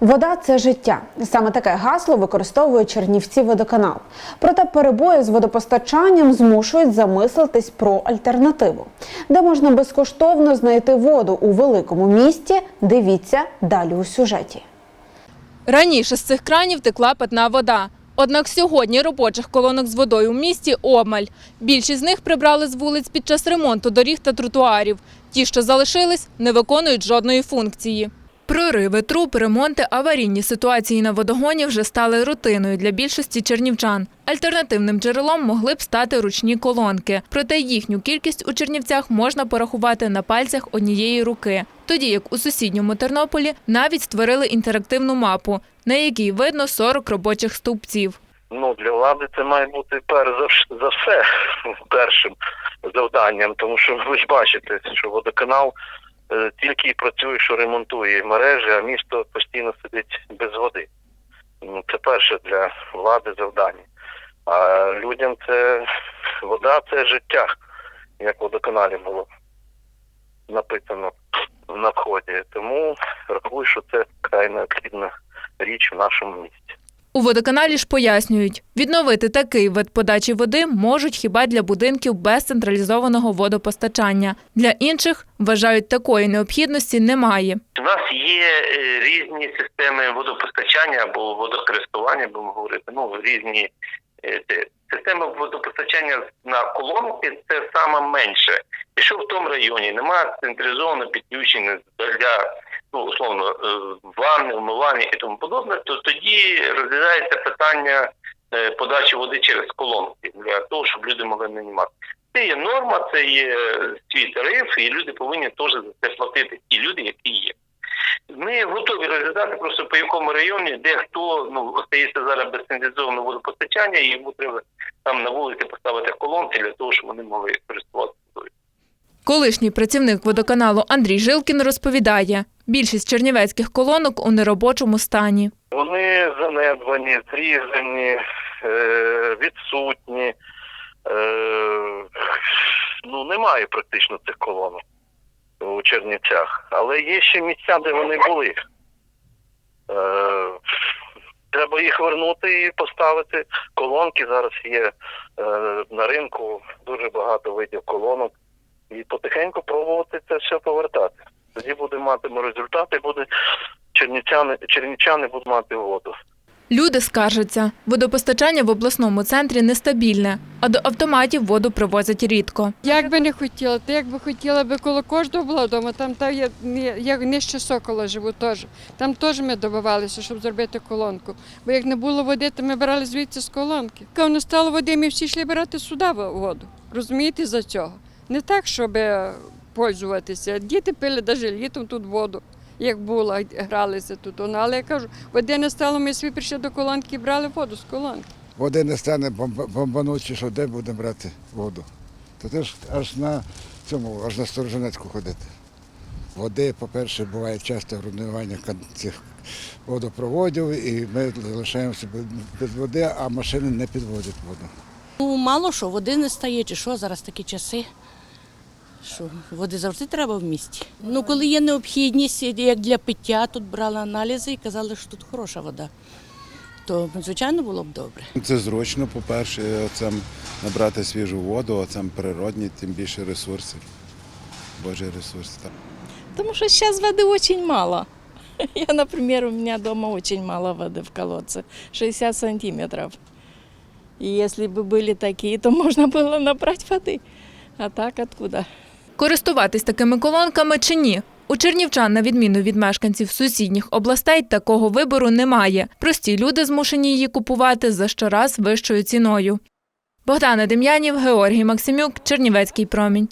Вода це життя. Саме таке гасло використовує Чернівці водоканал. Проте перебої з водопостачанням змушують замислитись про альтернативу, де можна безкоштовно знайти воду у великому місті. Дивіться далі у сюжеті. Раніше з цих кранів текла питна вода. Однак сьогодні робочих колонок з водою у місті обмаль. Більшість з них прибрали з вулиць під час ремонту доріг та тротуарів. Ті, що залишились, не виконують жодної функції. Прориви, труб, ремонти, аварійні ситуації на водогоні вже стали рутиною для більшості чернівчан. Альтернативним джерелом могли б стати ручні колонки. Проте їхню кількість у Чернівцях можна порахувати на пальцях однієї руки. Тоді як у сусідньому Тернополі навіть створили інтерактивну мапу, на якій видно 40 робочих стовпців. Ну, для влади це має бути перш за, все першим завданням, тому що ви ж бачите, що водоканал тільки і працює, що ремонтує мережі, а місто постійно сидить без води. Ну, це перше для влади завдання. А людям це вода це життя, як водоканалі було написано на вході. Тому рахую, що це край необхідна річ в нашому місті. У водоканалі ж пояснюють, відновити такий вид подачі води можуть хіба для будинків без централізованого водопостачання. Для інших вважають такої необхідності немає. У нас є е, різні системи водопостачання або водокористування, будемо говорити, ну різні е, системи водопостачання на колонки це саме менше. Якщо в тому районі немає централізованого підключення для ну условно е, ванни, вмивання і тому подобне, то тоді розглядається питання е, подачі води через колонки для того, щоб люди могли нанімати. Це є норма, це є свій тариф, і люди повинні теж за це платити. Ті люди, які є. Ми готові розглядати просто по якому районі, де хто ну остається зараз без централізованого водопостачання, і йому треба там на вулиці поставити колонки для того, щоб вони могли користуватися. Колишній працівник водоканалу Андрій Жилкін розповідає, більшість чернівецьких колонок у неробочому стані. Вони занедбані, зрізані, е, відсутні. Е, ну, немає практично цих колонок у Чернівцях. Але є ще місця, де вони були. Е, треба їх вернути і поставити. Колонки зараз є на ринку дуже багато видів колонок. І потихеньку пробувати це все повертати. Тоді будемо матимо результати, буде чернівчани, чернівчани будуть мати воду. Люди скаржаться, водопостачання в обласному центрі нестабільне, а до автоматів воду привозять рідко. Як би не хотіла, то як би хотіла би коло кожного була вдома, там та я, я нижче сокола живу теж. Там теж ми добивалися, щоб зробити колонку. Бо як не було води, то ми брали звідси з колонки. Коли не стало води, ми всі йшли брати сюди воду. Розумієте, за цього. Не так, щоб е, пользуватися. Діти пили навіть літом тут воду, як було, гралися тут. Ну, Але я кажу, води не стало, ми свій прийшли до колонки і брали воду з колонки. води не стане бомба- бомбануть, що де будемо брати воду. То теж аж на цьому, аж на Сторожинецьку ходити. Води, по-перше, буває часто руйнування цих водопроводів, і ми залишаємося без води, а машини не підводять воду. Ну, мало що, води не стає, чи що, зараз такі часи Що води завжди треба в місті. Ну, коли є необхідність, як для пиття, тут брали аналізи і казали, що тут хороша вода. То, звичайно, було б добре. Це зручно, по-перше, це набрати свіжу воду, а це природні, тим більше ресурси. Божий ресурс. Так. Потому что сейчас воды очень мало. Я, например, у меня дома очень мало воды в колодце, 60 сантиметров. И если бы были такие, то можно было набрать воды. А так откуда? Користуватись такими колонками чи ні? У чернівчан, на відміну від мешканців сусідніх областей, такого вибору немає. Прості люди змушені її купувати за щораз вищою ціною. Богдана Дем'янів, Георгій Максимюк, Чернівецький промінь.